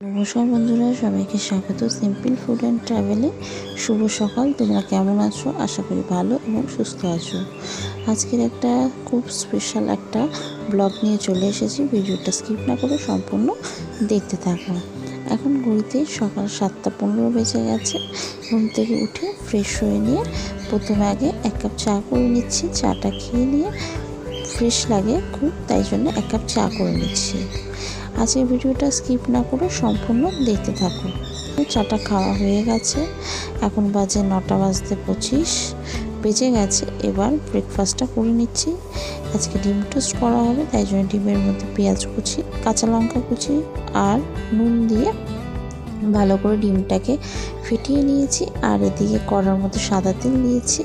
নমস্কার বন্ধুরা, সবাইকে স্বাগত। সিম্পল ফুড অ্যান্ড ট্রাভেলে শুভ সকাল। তোমরা কেমন আছো? আশা করি ভালো এবং সুস্থ আছো। আজকের একটা খুব স্পেশাল একটা ব্লগ নিয়ে চলে এসেছি। ভিডিওটা স্কিপ না করে সম্পূর্ণ দেখতে থাকো। এখন ঘড়িতে সকাল সাতটা পনেরো বেজে গেছে। ঘুম থেকে উঠে ফ্রেশ হয়ে নিয়ে প্রথমে আগে এক কাপ চা করে নিচ্ছি। চাটা খেয়ে নিয়ে ফ্রেশ লাগে খুব, তাই জন্য এক কাপ চা করে নিচ্ছি। আজকের ভিডিওটা স্কিপ না করে সম্পূর্ণ দেখতে থাকুন। চাটা খাওয়া হয়ে গেছে। এখন বাজে নটা বাজতে পঁচিশ। বেজে গেছে। এবার ব্রেকফাস্টটা করে নিচ্ছি। আজকে ডিম টোস্ট করা হবে, তাই জন্য ডিমের মধ্যে পেঁয়াজ কুচি, কাঁচা লঙ্কা কুচি আর নুন দিয়ে ভালো করে ডিমটাকে ফেটিয়ে নিয়েছি। আর এদিকে কড়ার মতো সাদা তেল দিয়েছি।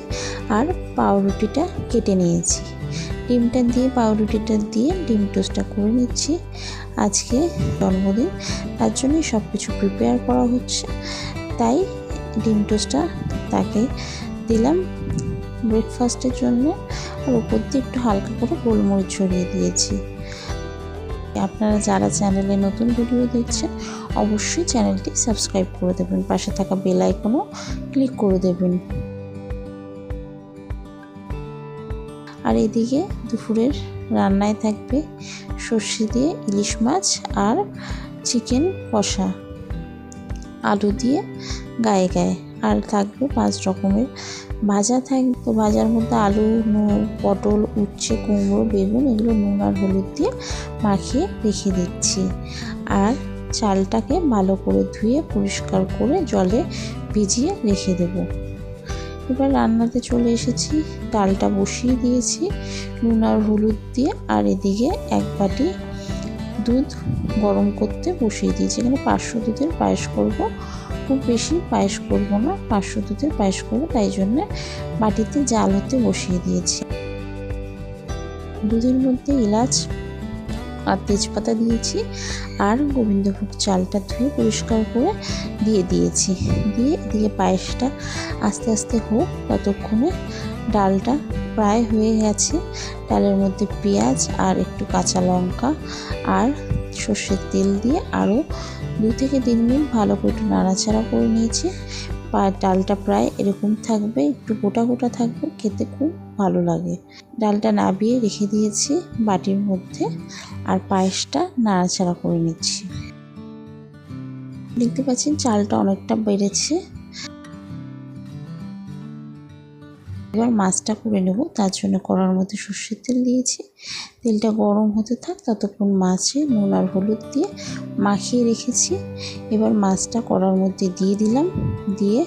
আর পাউরুটিটা কেটে নিয়েছি। ডিমটা দিয়ে, পাউরুটিটা দিয়ে ডিম টোস্টটা করে নিচ্ছি। আজকে জন্মদিন, তার জন্যই সব কিছু প্রিপেয়ার করা হচ্ছে। তাই ডিম টোস্টটা তাকে দিলাম ব্রেকফাস্টের জন্য। আর উপর দিয়ে একটু হালকা করে গোলমরিচ ছড়িয়ে দিয়েছি। আপনারা যারা চ্যানেলে নতুন ভিডিও দেখছেন, অবশ্যই চ্যানেলটি সাবস্ক্রাইব করে দেবেন। পাশে থাকা বেল আইকনও ক্লিক করে দেবেন। আর এদিকে দুপুরের রান্নায় থাকবে সর্ষে দিয়ে ইলিশ মাছ আর চিকেন কষা। আলু দিয়ে গায়ে গায়ে। আর থাকবে পাঁচ রকমের ভাজা থাকবে তো ভাজার মধ্যে আলু, নুন, পটল, উচ্ছে, কুমড়ো, বেগুন এগুলো নুন আর হলুদ দিয়ে মাখিয়ে রেখে দিচ্ছি। আর চালটাকে ভালো করে ধুয়ে পরিষ্কার করে জলে ভিজিয়ে রেখে দেবো। এবার রান্নাতে চলে এসেছি। ডালটা বসিয়ে দিয়েছি, নুন আর হলুদ দিয়ে। আর এদিকে এক বাটি দুধ গরম করতে বসিয়ে দিয়েছি। এখানে পাঁচশো দুধের পায়েস করব। খুব বেশি পায়েস করব না, পাঁচশো দুধের পায়েস করব। তাই জন্য বাটিতে জাল হতে বসিয়ে দিয়েছি। দুধের মধ্যে এলাচ আর তেজপাতা দিয়েছি আর গোবিন্দভোগ চালটা ধুয়ে পরিষ্কার করে দিয়ে দিয়েছি। দিয়ে দিয়ে পায়েসটা আস্তে আস্তে হোক, ততক্ষণে ডালটা প্রায় হয়ে গেছে। ডালের মধ্যে পেঁয়াজ আর একটু কাঁচা লঙ্কা আর সর্ষের তেল দিয়ে আরও দু থেকে তিন মিনিট ভালো করে একটু নাড়াচাড়া করে নিয়েছি। ডালটা প্রায় এরকম থাকবে, একটু গোটা গোটা থাকবে, খেতে খুব ভালো লাগে। ডালটা নাবিয়ে রেখে দিয়েছি বাটির মধ্যে আর পায়েসটা নাড়াচাড়া করে নিচ্ছি। দেখতে পাচ্ছেন চালটা অনেকটা বেড়েছে। এবার মাছটা করে নেব। তার জন্য কড়ার মধ্যে সর্ষের তেল দিয়েছি। তেলটা গরম হতে থাক, ততক্ষণ মাছে নুন আর হলুদ দিয়ে মাখিয়ে রেখেছি। এবার মাছটা কড়ার মধ্যে দিয়ে দিলাম। দিয়ে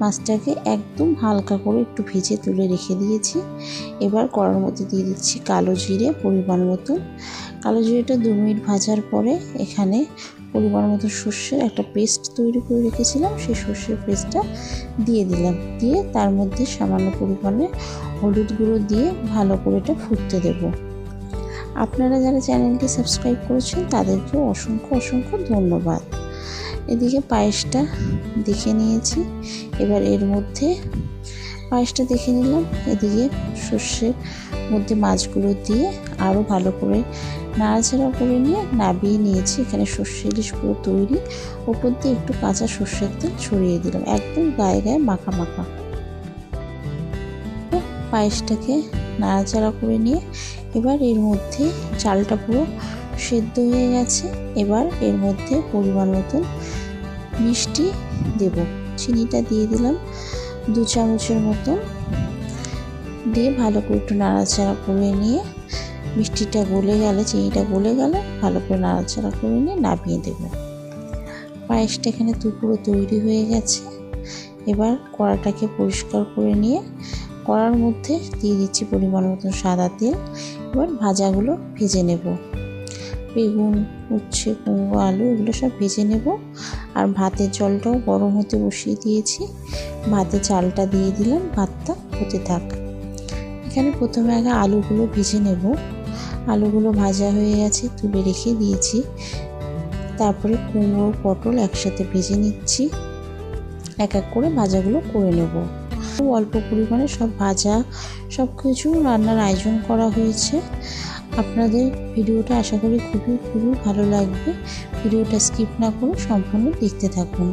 মাছটাকে একদম হালকা করে একটু ভেজে তুলে রেখে দিয়েছি। এবার কড়ার মধ্যে দিয়ে দিচ্ছি কালো জিরে পরিমাণ মতো। কালো জিরেটা দু মিনিট ভাজার পরে এখানে পরিমাণ মতো সর্ষের একটা পেস্ট তৈরি করে রেখেছিলাম। সেই সর্ষের পেস্টটা দিয়ে দিলাম। দিয়ে তার মধ্যে সামান্য পরিমাণে হলুদ গুঁড়ো দিয়ে ভালো করে এটা ফুটতে দেব। আপনারা যারা চ্যানেলটি সাবস্ক্রাইব করেছেন তাদেরকেও অসংখ্য অসংখ্য ধন্যবাদ। এদিকে পায়েসটা দেখে নিয়েছি। এবার এর মধ্যে পায়েসটা দেখে নিলাম। এদিকে সর্ষের মধ্যে মাছগুলো দিয়ে আরও ভালো করে নাড়াচাড়া করে নিয়ে নাবিয়ে নিয়েছি। এখানে সর্ষে ইলিশ পুরো তৈরি। ওপর দিয়ে একটু কাঁচা সর্ষের তেল ছড়িয়ে দিলাম। একদম গায়ে গায়ে মাখা মাখা। পায়েসটাকে নাড়াচাড়া করে নিয়ে এবার এর মধ্যে চালটা পুরো সেদ্ধ হয়ে গেছে। এবার এর মধ্যে পরিমাণ মতন মিষ্টি দেব। চিনিটা দিয়ে দিলাম। দু চামচের মতন দিয়ে ভালো করে একটু নাড়াচাড়া করে নিয়ে মিষ্টিটা গলে গেলে, চিনিটা গলে গেলে, ভালো করে নাড়াচাড়া করে নিয়ে নামিয়ে দেব। পায়েসটা এখানে দুপুরো তৈরি হয়ে গেছে। এবার কড়াটাকে পরিষ্কার করে নিয়ে কড়ার মধ্যে দিয়ে দিচ্ছি পরিমাণ মতন সাদা তেল। এবার ভাজাগুলো ভেজে নেব। বেগুন, উচ্ছে, কুমড়ো, আলু এগুলো সব ভেজে নেব। আর ভাতের জলটাও গরম হতে বসিয়ে দিয়েছি। ভাতে চালটা দিয়ে দিলাম, ভাতটা হতে থাক। এখানে প্রথমে আগে আলুগুলো ভেজে নেব। আলুগুলো ভাজা হয়ে গেছে, তুলে রেখে দিয়েছি। তারপরে কুমড়ো, পটল একসাথে ভেজে নিচ্ছি। এক এক করে ভাজাগুলো করে নেব। খুব অল্প পরিমাণে সব ভাজা সব কিছু রান্নার আয়োজন করা হয়েছে। আপনাদের ভিডিওটা আশা করি খুবই খুবই ভালো লাগবে। ভিডিওটা স্কিপ না করে সম্পূর্ণ দেখতে থাকুন।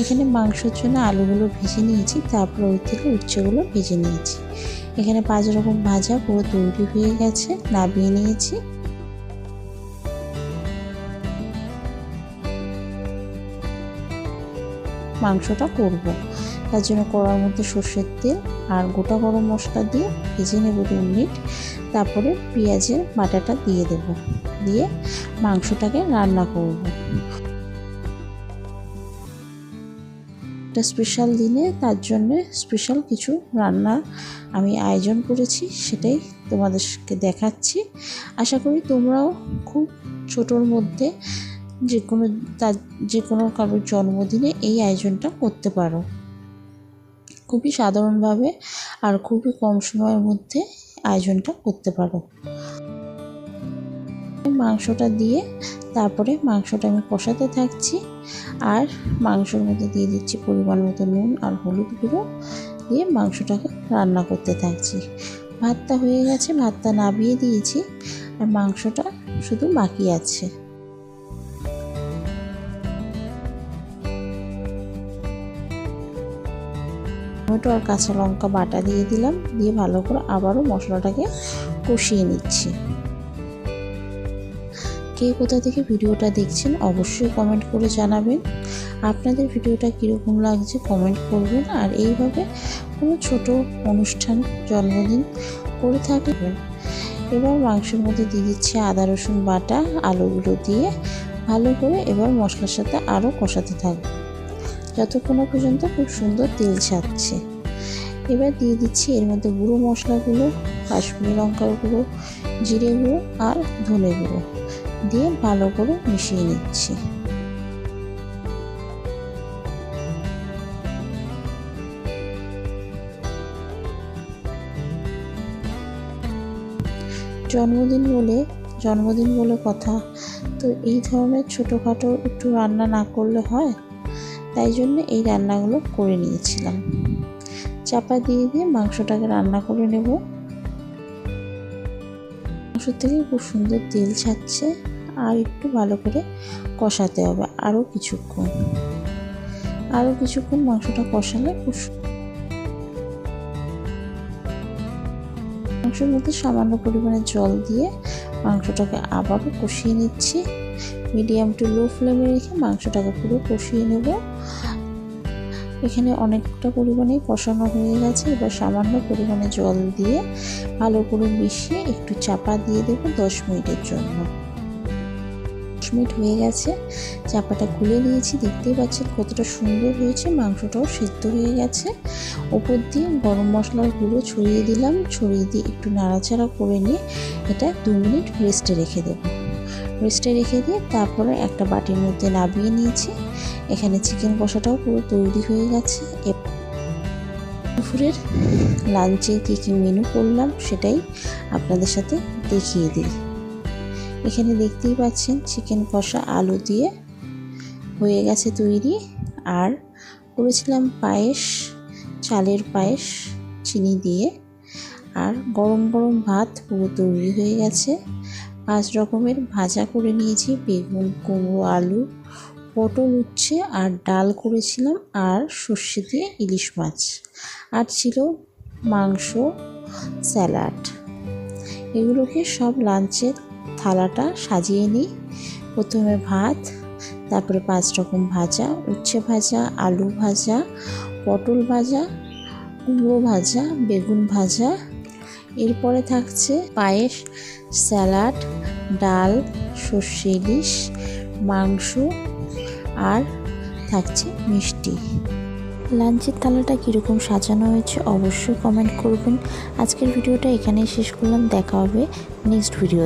এখানে মাংসের জন্য আলুগুলো ভেজে নিয়েছি, তারপর ওই থেকে উচ্ছেগুলো ভেজে নিয়েছি। এখানে পাঁচ রকম ভাজা পুরো তৈরি হয়ে গেছে নাবিয়ে নিয়েছি। মাংসটা করব। তার জন্য কড়ার মধ্যে সর্ষের তেল আর গোটা গরম মশলা দিয়ে ভেজে নেব দু মিনিট। তারপরে পেঁয়াজের বাটাটা দিয়ে দেব। দিয়ে মাংসটাকে রান্না করব। একটা স্পেশাল দিনে তার জন্য স্পেশাল কিছু রান্না আমি আয়োজন করেছি, সেটাই তোমাদেরকে দেখাচ্ছি। আশা করি তোমরাও খুব ছোটোর মধ্যে যে কোনো তার যে কোনো কারোর জন্মদিনে এই আয়োজনটা করতে পারো। খুবই সাধারণভাবে আর খুবই কম সময়ের মধ্যে আয়োজনটা করতে পারো। মাংসটা দিয়ে তারপরে মাংসটা আমি কষাতে থাকছি। আর মাংসের মধ্যে দিয়ে দিচ্ছি পরিমাণ মতো নুন আর হলুদ গুঁড়ো দিয়ে মাংসটাকে রান্না করতে থাকছি। ভাতটা হয়ে গেছে, ভাতটা নাবিয়ে দিয়েছি আর মাংসটা শুধু বাকি আছে। টমেটো আর কাঁচা লঙ্কা বাটা দিয়ে দিলাম, দিয়ে ভালো করে আবারও মশলাটাকে কষিয়ে নিচ্ছি। কে কোথা থেকে ভিডিওটা দেখছেন অবশ্যই কমেন্ট করে জানাবেন। আপনাদের ভিডিওটা কীরকম লাগছে কমেন্ট করবেন আর এইভাবে কোনো ছোট অনুষ্ঠান জন্মদিন করে থাকবেন। এবার মাংসের মধ্যে দিয়ে দিচ্ছি আদা, রসুন বাটা, আলুগুলো দিয়ে ভালো করে এবার মশলার সাথে আরও কষাতে থাকবে। যতক্ষণ পর্যন্ত খুব সুন্দর তেল ছাড়ছে। এবার দিয়ে দিচ্ছি এর মধ্যে গুঁড়ো মশলাগুলো, কাশ্মীরি লঙ্কার গুঁড়ো, জিরে গুঁড়ো আর ধনে গুঁড়ো। দিয়ে ভালো করে মিশিয়ে নিচ্ছি। জন্মদিন বলে জন্মদিন বলে কথা। তো এই ধরনের ছোটোখাটো একটু রান্না না করলে হয়? তাই জন্য এই রান্নাগুলো করে নিয়েছিলাম। চাপা দিয়ে দিয়ে মাংসটাকে রান্না করে নেব। মাংস থেকে খুব সুন্দর তেল ছাড়ছে আর একটু ভালো করে কষাতে হবে আরও কিছুক্ষণ। আরও কিছুক্ষণ মাংসটা কষালে খুব মাংসের মধ্যে সামান্য পরিমাণে জল দিয়ে মাংসটাকে আবারও কষিয়ে নিচ্ছি। মিডিয়াম টু লো ফ্লেমে রেখে মাংসটাকে পুরো কষিয়ে নেব। এখানে অনেকটা পরিমাণে কষানো হয়ে গেছে। এবার সামান্য পরিমাণে জল দিয়ে ভালো করে মিশিয়ে একটু চাপা দিয়ে দেবো দশ মিনিটের জন্য। দশ মিনিট হয়ে গেছে, চাপাটা খুলে নিয়েছি, দেখতেই পাচ্ছেন কতটা সুন্দর হয়েছে, মাংসটাও সিদ্ধ হয়ে গেছে। ওপর দিয়ে গরম মশলার গুঁড়ো ছড়িয়ে দিলাম, ছড়িয়ে দিয়ে একটু নাড়াচাড়া করে নিয়ে এটা দু মিনিট রেস্টে রেখে দেবো। রেস্টে রেখে দিয়ে তারপরে একটা বাটির মধ্যে নাবিয়ে নিয়েছি। এখানে চিকেন কষাটাও পুরো তৈরি হয়ে গেছে। দুপুরের লাঞ্চে কী কী মেনু করলাম সেটাই আপনাদের সাথে দেখিয়ে দিই। এখানে দেখতেই পাচ্ছেন চিকেন কষা আলু দিয়ে হয়ে গেছে তৈরি আর করেছিলাম পায়েস, চালের পায়েস, চিনি দিয়ে আর গরম গরম ভাত পুরো তৈরি হয়ে গেছে। পাঁচ রকমের ভাজা করে নিয়েছি, বেগুন, কুমড়ো, আলু পটল উচ্ছে আর ডাল করেছিলাম আর সর্ষে দিয়ে ইলিশ মাছ। আর ছিল মাংস, স্যালাড। এগুলোকে সব লাঞ্চের থালাটা সাজিয়ে নিই। প্রথমে ভাত, তারপরে পাঁচ রকম ভাজা, উচ্ছে ভাজা, আলু ভাজা, পটল ভাজা, কুমড়ো ভাজা, বেগুন ভাজা। এরপরে থাকছে পায়েস, স্যালাড, ডাল, সর্ষে ইলিশ, মাংস আর থাকছে মিষ্টি। লাঞ্চের তালাটা কীরকম সাজানো হয়েছে অবশ্যই কমেন্ট করবেন। আজকের ভিডিওটা এখানেই শেষ করলাম। দেখা হবে নেক্সট ভিডিও